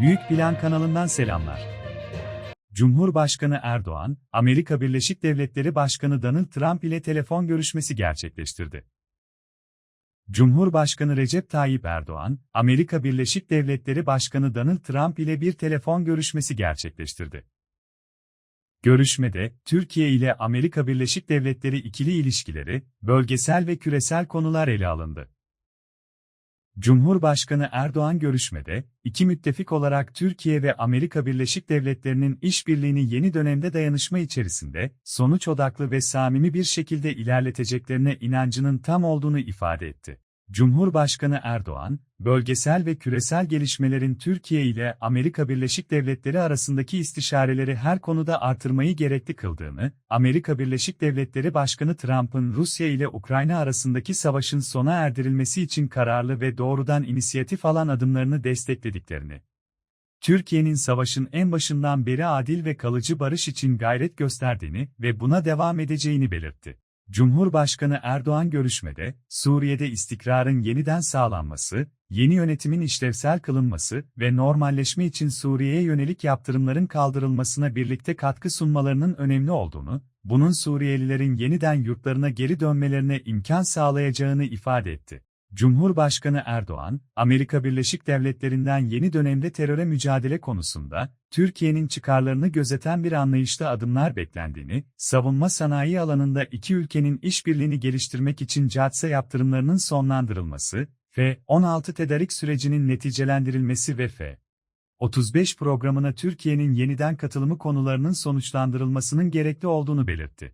Büyük Plan kanalından selamlar. Cumhurbaşkanı Erdoğan, Amerika Birleşik Devletleri Başkanı Donald Trump ile telefon görüşmesi gerçekleştirdi. Cumhurbaşkanı Recep Tayyip Erdoğan, Amerika Birleşik Devletleri Başkanı Donald Trump ile bir telefon görüşmesi gerçekleştirdi. Görüşmede, Türkiye ile Amerika Birleşik Devletleri ikili ilişkileri, bölgesel ve küresel konular ele alındı. Cumhurbaşkanı Erdoğan görüşmede, iki müttefik olarak Türkiye ve Amerika Birleşik Devletleri'nin işbirliğini yeni dönemde dayanışma içerisinde, sonuç odaklı ve samimi bir şekilde ilerleteceklerine inancının tam olduğunu ifade etti. Cumhurbaşkanı Erdoğan, bölgesel ve küresel gelişmelerin Türkiye ile Amerika Birleşik Devletleri arasındaki istişareleri her konuda artırmayı gerekli kıldığını, Amerika Birleşik Devletleri Başkanı Trump'ın Rusya ile Ukrayna arasındaki savaşın sona erdirilmesi için kararlı ve doğrudan inisiyatif alan adımlarını desteklediklerini, Türkiye'nin savaşın en başından beri adil ve kalıcı barış için gayret gösterdiğini ve buna devam edeceğini belirtti. Cumhurbaşkanı Erdoğan görüşmede, Suriye'de istikrarın yeniden sağlanması, yeni yönetimin işlevsel kılınması ve normalleşme için Suriye'ye yönelik yaptırımların kaldırılmasına birlikte katkı sunmalarının önemli olduğunu, bunun Suriyelilerin yeniden yurtlarına geri dönmelerine imkan sağlayacağını ifade etti. Cumhurbaşkanı Erdoğan, Amerika Birleşik Devletleri'nden yeni dönemde teröre mücadele konusunda, Türkiye'nin çıkarlarını gözeten bir anlayışta adımlar beklendiğini, savunma sanayi alanında iki ülkenin işbirliğini geliştirmek için CATSA yaptırımlarının sonlandırılması, F-16 tedarik sürecinin neticelendirilmesi ve F. 35 programına Türkiye'nin yeniden katılımı konularının sonuçlandırılmasının gerekli olduğunu belirtti.